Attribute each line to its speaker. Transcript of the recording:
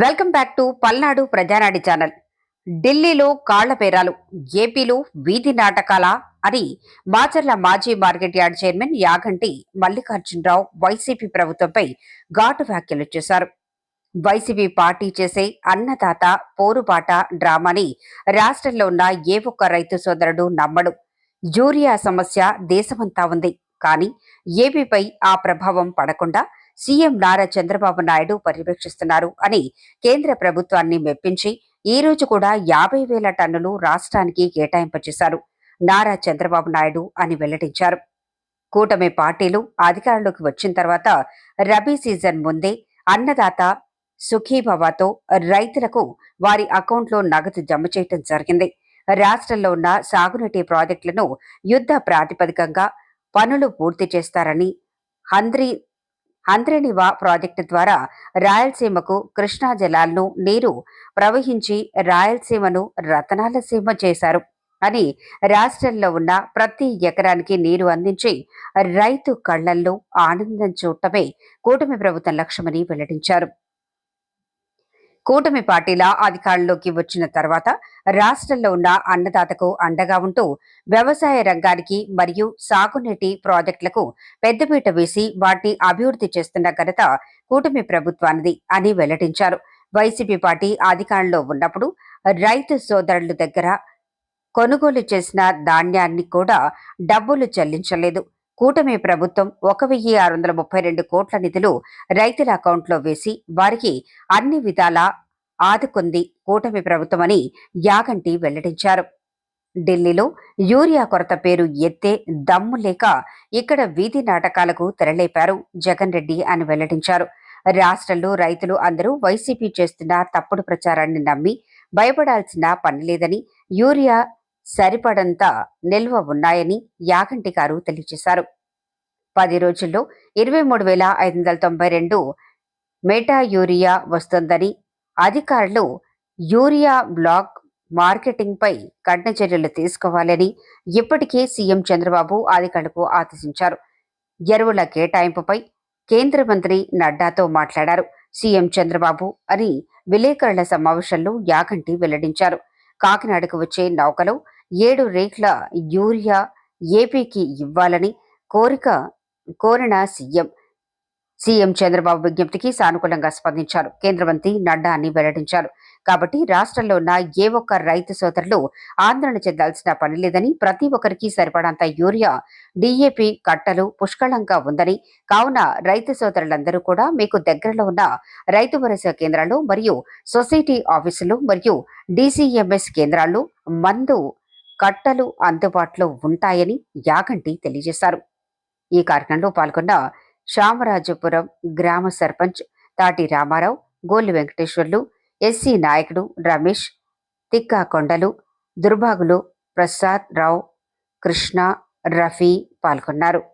Speaker 1: Welcome back to Palnadu Prajanadi channel. ఢిల్లీలో కాళ్ళపేరాలు ఏపీలో వీధి నాటకాల అని మాచర్ల మాజీ market yard chairman Yaganti Mallikarjunarao YCP ప్రభుత్వంపై ఘాటు వ్యాఖ్యలు చేశారు. వైసీపీ పార్టీ చేసే అన్నదాత పోరుబాట డ్రామాని రాష్ట్రంలో ఉన్న ఏ ఒక్క రైతు సోదరుడు నమ్మడు. యూరియా సమస్య దేశమంతా ఉంది. కానీ ఏపీపై ఆ ప్రభావం పడకుండా సీఎం నారా చంద్రబాబు నాయుడు పర్యవేక్షిస్తున్నారు అని కేంద్ర ప్రభుత్వాన్ని మెప్పించి ఈ రోజు కూడా యాభై వేల టన్నులు రాష్ట్రానికి కేటాయింప చేశారు. నారా చంద్రబాబు నాయుడు అని వెల్లడించారు. కూటమి పార్టీలు అధికారంలోకి వచ్చిన తర్వాత రబీ సీజన్ ముందే అన్నదాత సుఖీభవాతో రైతులకు వారి అకౌంట్లో నగదు జమ చేయటం జరిగింది. రాష్ట్రంలో ఉన్న సాగునీటి ప్రాజెక్టులను యుద్ధ ప్రాతిపదికంగా పనులు పూర్తి చేస్తారని హంద్రి హంద్రేనివా ప్రాజెక్టు ద్వారా రాయలసీమకు కృష్ణా జలాలను నీరు ప్రవహించి రాయలసీమను రతనాల సీమ చేశారు. అని రాష్ట్రంలో ఉన్న ప్రతి ఎకరానికి నీరు అందించి రైతు కళ్ళల్లో ఆనందం చూడటమే కూటమి ప్రభుత్వం లక్ష్యమని వెల్లడించారు. కూటమి పార్టీల అధికారంలోకి వచ్చిన తర్వాత రాష్ట్రంలో ఉన్న అన్నదాతకు అండగా ఉంటూ వ్యవసాయ రంగానికి మరియు సాగునీటి ప్రాజెక్టులకు పెద్దపీట వేసి వాటిని అభివృద్ధి చేస్తున్న ఘనత కూటమి ప్రభుత్వానిది అని వెల్లడించారు. వైసీపీ పార్టీ అధికారంలో ఉన్నప్పుడు రైతు సోదరుల దగ్గర కొనుగోలు చేసిన ధాన్యాన్ని కూడా డబ్బులు చెల్లించలేదు. కూటమి ప్రభుత్వం ఒక వెయ్యి ఆరు వందల ముప్పై రెండు కోట్ల నిధులు రైతుల అకౌంట్లో వేసి వారికి అన్ని విధాలా ఆదుకుంది కూటమి ప్రభుత్వమని యాగంటి వెల్లడించారు. ఢిల్లీలో యూరియా కొరత పేరు ఎత్తే దమ్ము లేక ఇక్కడ వీధి నాటకాలకు తెరలేపారు జగన్ రెడ్డి అని వెల్లడించారు. రాష్ట్రంలో రైతులు అందరూ వైసీపీ చేస్తున్న తప్పుడు ప్రచారాన్ని నమ్మి భయపడాల్సిన పని లేదని యూరియా సరిపడంత నిల్వ ఉన్నాయని యాగంటి గారు తెలియజేశారు. పది రోజుల్లో ఇరవై మూడు వేల ఐదు వందల తొంభై రెండు మెటా యూరియా వస్తుందని అధికారులు యూరియా బ్లాక్ మార్కెటింగ్పై కఠిన చర్యలు తీసుకోవాలని ఇప్పటికే సీఎం చంద్రబాబు అధికారులకు ఆదేశించారు. ఎరువుల కేటాయింపుపై కేంద్ర మంత్రి నడ్డాతో మాట్లాడారు. సీఎం చంద్రబాబు అని విలేకరుల సమావేశంలో యాగంటి వెల్లడించారు. కాకినాడకు వచ్చే నౌకలో ఏడు రేట్ల యూరియా ఏపీకి ఇవ్వాలని కోరిక కోరిన సీఎం సీఎం చంద్రబాబు విజ్ఞప్తికి సానుకూలంగా స్పందించారు. కేంద్ర మంత్రి నడ్డా అని వెల్లడించారు. కాబట్టి రాష్ట్రంలో ఉన్న ఏ ఒక్క రైతు సోదరులు ఆందోళన చెందాల్సిన పని లేదని ప్రతి ఒక్కరికి సరిపడంత యూరియా డీఏపీ కట్టలు పుష్కళంగా ఉందని కావున రైతు సోదరులందరూ కూడా మీకు దగ్గరలో ఉన్న రైతు భరోసా కేంద్రాలు మరియు సొసైటీ ఆఫీసులు మరియు డీసీఎంఎస్ కేంద్రాలు మందు కట్టలు అందుబాటులో ఉంటాయని యాగంటి తెలియజేశారు. ఈ కార్యక్రమంలో పాల్గొన్న శామరాజపురం గ్రామ సర్పంచ్ తాటి రామారావు గోల్లి వెంకటేశ్వర్లు ఎస్సీ నాయకుడు రమేష్ తిక్కా కొండలు దుర్భాగులు ప్రసాద్ రావు కృష్ణ రఫీ పాల్గొన్నారు.